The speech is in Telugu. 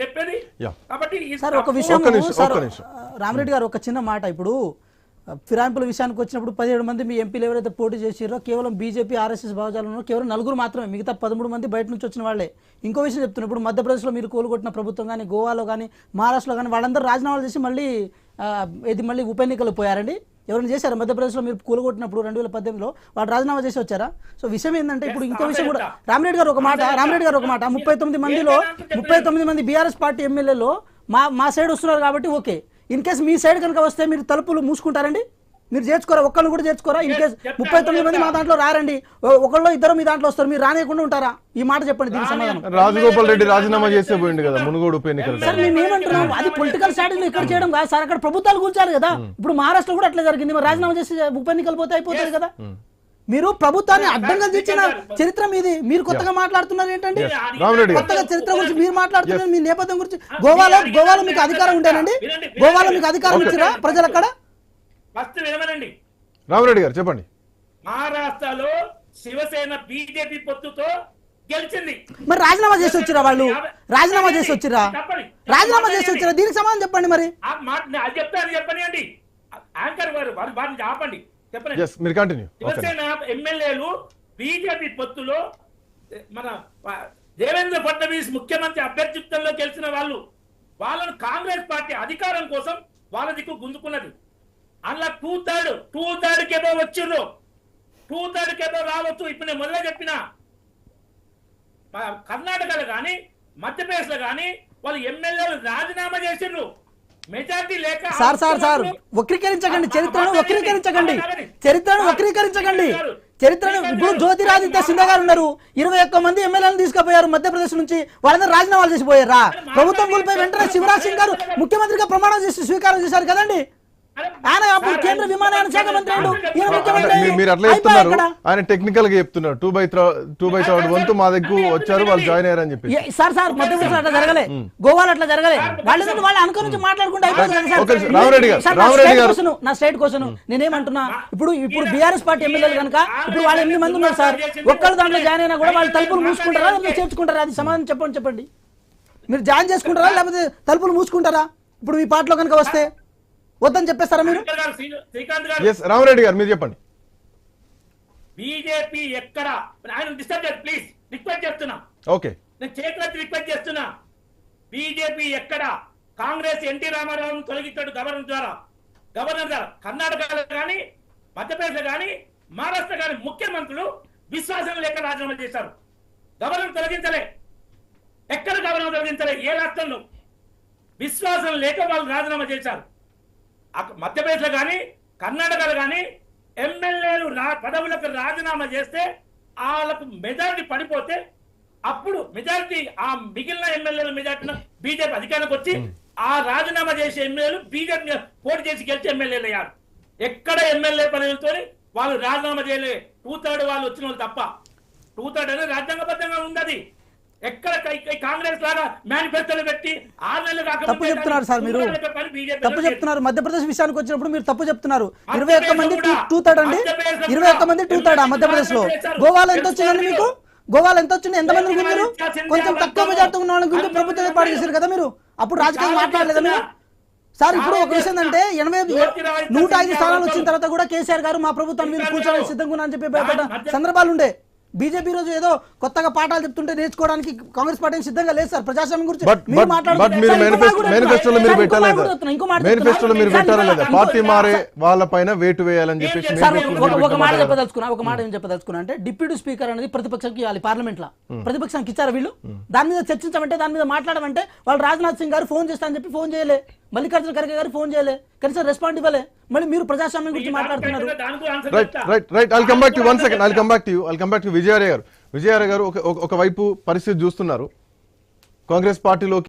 చెప్పేది. కాబట్టి సార్ ఒక విషయం. రామరెడ్డి గారు ఒక చిన్న మాట ఇప్పుడు ఫిరాయింపుల విషయానికి వచ్చినప్పుడు పదిహేడు మంది మీ ఎంపీలు ఎవరైతే పోటీ చేసిరో కేవలం బీజేపీ ఆర్ఎస్ఎస్ భావజాలు ఉన్నారో కేవలం నలుగురు మాత్రమే మిగతా పదమూడు మంది బయట నుంచి వచ్చిన వాళ్ళే ఇంకో విషయం చెప్తున్నా ఇప్పుడు మధ్యప్రదేశ్లో మీరు కోలుకొట్టిన ప్రభుత్వం కానీ గోవాలో కానీ మహారాష్ట్రలో కానీ వాళ్ళందరూ రాజీనామాలు చేసి మళ్ళీ ఇది మళ్ళీ ఉప ఎన్నికలు పోయారండి ఎవరైనా చేశారా? మధ్యప్రదేశ్లో మీరు కూలగొట్టినప్పుడు రెండు వేల పద్దెనిమిదిలో వాళ్ళు రాజీనామా చేసి వచ్చారా? సో విషయం ఏంటంటే ఇప్పుడు ఇంకో విషయం కూడా రామరెడ్డి గారు ఒక మాట రామరెడ్డి గారు ఒక మాట. ముప్పై తొమ్మిది మందిలో ముప్పై తొమ్మిది మంది బీఆర్ఎస్ పార్టీ ఎమ్మెల్యేలో మా మా సైడ్ వస్తున్నారు కాబట్టి ఓకే. ఇన్ కేసు మీ సైడ్ కనుక వస్తే మీరు తలుపులు మూసుకుంటారండి? మీరు చేర్చుకోరా ఒక్కళ్ళు కూడా చేర్చుకోరా? ఇన్ కేసు ముప్పై తొమ్మిది మంది మా. దాంట్లో రారండి. ఒకళ్ళు ఇద్దరు మీ దాంట్లో వస్తారు మీరు రానియకుండా ఉంటారా? ఈ మాట చెప్పండి దీనికి సమాధానం. రాజగోపాల్ రెడ్డి రాజీనామా చేస్తే పోయిండు కదా మునుగోడు ఉప ఎన్నికలు సార్ మేము ఏమంటున్నాం? అది పొలిటికల్ స్ట్రాటజీ ఇక్కడ చేయడం కాదు సార్ అక్కడ ప్రభుత్వాలు కూర్చారు కదా. ఇప్పుడు మహారాష్ట్ర కూడా అట్లా జరిగింది మరి రాజీనామా చేసి ఉప ఎన్నికలు పోతే అయిపోతుంది కదా. మీరు ప్రభుత్వాన్ని అడ్డంగా తెచ్చిన చరిత్ర మీది. మీరు కొత్తగా మాట్లాడుతున్నారు ఏంటండి? కొత్తగా చరిత్ర గురించి మీరు మాట్లాడుతున్నారు మీ నేపథ్యం గురించి. గోవాలో గోవాలో మీకు అధికారం ఉండేనండి. గోవాలో మీకు అధికారం ఇచ్చిరా ప్రజలు అక్కడ ఫస్ట్ వినమనండి. రామరెడ్డి గారు చెప్పండి. మహారాష్ట్రలో శివసేన బీజేపీ పొత్తుతో గెలిచింది. మరి రాజీనామా చేసి వచ్చిరా వాళ్ళు? రాజీనామా చేసి వచ్చిరా? చెప్పండి. రాజీనామా చేసి వచ్చిరా? దీనికి సమాధానం చెప్పండి మరి. ఆ మాట అది చెప్తా అది చెప్పనియండి యాంకర్ గారు వారు వారిని ఆపండి. చెప్పండి. శివసేన ఎమ్మెల్యేలు బీజేపీ పొత్తులో మన దేవేంద్ర ఫడ్నవీస్ ముఖ్యమంత్రి అభ్యర్థిత్వంలో గెలిచిన వాళ్ళు వాళ్ళను కాంగ్రెస్ పార్టీ అధికారం కోసం వాళ్ళ దిక్కు గుంజుకున్నది. అందులో టూ థర్డ్ టూ థర్డ్ కేదో వచ్చిర్రు. టూ థర్డ్ కేదో రావచ్చు ఇప్పుడు నేను మొదలే చెప్పిన. కర్ణాటకలో కానీ మధ్యప్రదేశ్లో కానీ వాళ్ళు ఎమ్మెల్యేలు రాజీనామా చేసిండ్రు మెజార్టీ లేక సార్ సార్ సార్ వక్రీకరించకండి చరిత్రను వక్రీకరించకండి. చరిత్రను వక్రీకరించకండి. చరిత్రను ఇప్పుడు జ్యోతిరాదిత్య సింధా గారు ఉన్నారు. ఇరవై ఒక్క మంది ఎమ్మెల్యేలను తీసుకుపోయారు మధ్యప్రదేశ్ నుంచి. వాళ్ళందరూ రాజీనామాలు చేసిపోయారా? ప్రభుత్వం కోల్పోయి వెంటనే శివరాజ్ సింగ్ గారు ముఖ్యమంత్రిగా ప్రమాణం చేసి స్వీకారం చేశారు కదండి. ఆయన అప్పుడు కేంద్ర విమానయాన శాఖ మంత్రి అయ్యాడు. ఈయన ముఖ్యమంత్రి మీరు అట్లా చెప్తున్నారు. ఆయన టెక్నికల్గా చెప్తున్నారు. Two by two by third వంతు మా దగ్గర వచ్చారు వాళ్ళు జాయిన్ అయ్యారని చెప్పి సార్ సార్ మధ్యప్రదేశ్ అట్లా జరగలే. గోవాలో అట్లా జరగలే. వాళ్ళు వాళ్ళు అనుకుని నుంచి మాట్లాడుకుంటే అయిపోతుంది రామరెడ్డి గారు, రామరెడ్డి స్టేట్ గారు. నా స్టేట్ క్వశ్చన్ నేనేమంటున్నా ఇప్పుడు ఇప్పుడు బీఆర్ఎస్ పార్టీ ఎమ్మెల్యేలు కనుక ఇప్పుడు వాళ్ళు ఎనిమిది మంది ఉన్నారు సార్? ఒక్కళ్ళు దాంట్లో జాయిన్ అయినా కూడా వాళ్ళు తలుపులు మూసుకుంటారా? లేకపోతే చేర్చుకుంటారా? అది సమాధానం చెప్పండి చెప్పండి. మీరు జాయిన్ చేసుకుంటారా? లేకపోతే తలుపులు మూసుకుంటారా? ఇప్పుడు మీ పార్టీలో కనుక వస్తే వద్దని చెప్పేస్తారా మీరు? రామరెడ్డి గారు మీరు చెప్పండి. బీజేపీ ఎక్కడ? ఆయన డిస్టర్బ్ చేయండి ప్లీజ్ రిక్వెస్ట్ చేస్తున్నా. ఓకే నేను చేతులెత్తి రిక్వెస్ట్ చేస్తున్నా. బీజేపీ ఎక్కడ? కాంగ్రెస్ ఎన్టీ రామారావును తొలగించాడు గవర్నర్ ద్వారా. గవర్నర్ ద్వారా కర్ణాటకలో కానీ మధ్యప్రదేశ్లో కానీ మహారాష్ట్ర కానీ ముఖ్యమంత్రులు విశ్వాసం లేక రాజీనామా చేశారు? గవర్నర్ తొలగించలే. ఎక్కడ గవర్నర్ తొలగించలే? ఏ రాష్ట్రంలో? విశ్వాసం లేక వాళ్ళు రాజీనామా చేశారు. మధ్యప్రదేశ్లో కానీ కర్ణాటకలో కానీ ఎమ్మెల్యేలు రా పదవులకు రాజీనామా చేస్తే వాళ్ళకు మెజారిటీ పడిపోతే అప్పుడు మెజారిటీ ఆ మిగిలిన ఎమ్మెల్యేల మెజారిటీ బీజేపీ అధికారంలోకి వచ్చి ఆ రాజీనామా చేసే ఎమ్మెల్యేలు బీజేపీ పోటీ చేసి గెలిచే ఎమ్మెల్యేలు అయ్యారు ఎక్కడ ఎమ్మెల్యే పదవులతో వాళ్ళు రాజీనామా చేయలే. టూ థర్డ్ వాళ్ళు వచ్చిన వాళ్ళు తప్ప. టూ థర్డ్ అనేది రాజ్యాంగబద్ధంగా ఉంది అది. ఎక్కడ కాంగ్రెస్ లాగా మేనిఫెస్టోలు పెట్టి ఆరు నెలలు కాకపోతే తప్పు చెప్తున్నారు మీరు మధ్యప్రదేశ్ విషయానికి వచ్చినప్పుడు మీరు తప్పు చెప్తున్నారు ఇరవై ఒక్క మంది. టూ థర్డ్ అండి ఇరవై ఒక్క. మంది టూ థర్డ్ మధ్యప్రదేశ్లో. గోవాలో ఎంత వచ్చిందండి మీకు మీరు. గోవాలో ఎంత వచ్చింది ఎంత మంది గుంజారు చేసింది కొంచెం. తక్కువ మెజార్టీ ఉన్న వాళ్ళని గురించి ప్రభుత్వం ఏర్పాటు చేశారు కదా మీరు అప్పుడు రాజకీయం మాట్లాడలేదు మీరు. సార్ ఇప్పుడు ఒక విషయం ఏంటంటే ఎనభై నూట ఐదు స్థానాలు వచ్చిన. తర్వాత కూడా కేసీఆర్ గారు మా ప్రభుత్వం మీరు లేదు. సిద్ధంగా అని చెప్పి భయపడ్డ సందర్భాలు ఉండే బీజేపీ రోజు ఏదో కొత్తగా పాఠాలు చెప్తుంటే నేర్చుకోవడానికి కాంగ్రెస్ పార్టీ సిద్ధంగా లేదు సార్? ప్రజాస్వామ్యం గురించి పార్టీ మారే సార్, వాళ్ళ పైన వేటు వేయాలని చెప్పేసి ఒక- మాట? చెప్పదలుచుకున్నా ఒక మాట ఏం చెప్పదలుచుకున్నా అంటే డిప్యూటీ స్పీకర్ అనేది ప్రతిపక్షంకి ఇవ్వాలి పార్లమెంట్లో ప్రతిపక్షానికి ఇచ్చారా వీళ్ళు? దాని మీద చర్చించమంటే దాని మీద మాట్లాడమంటే వాళ్ళు రాజ్నాథ్ సింగ్ గారు ఫోన్ చేస్తా అని చెప్పి ఫోన్ చేయలే. మల్లికార్జున ఖర్గే గారు ఫోన్ చేయలే. కనీసం రెస్పాండ్ ఇవ్వలే. మళ్ళీ మీరు ప్రజాస్వామ్యం గురించి మాట్లాడుతున్నారు. దానికి ఆన్సర్ రైట్ చెప్తా. Right right I'll come back to one second I'll come back to you I'll come back to Vijayarya గారు విజయార్య గారు ఒక ఒక- ఒక వైపు పరిస్థితి చూస్తున్నారు. కాంగ్రెస్ పార్టీలో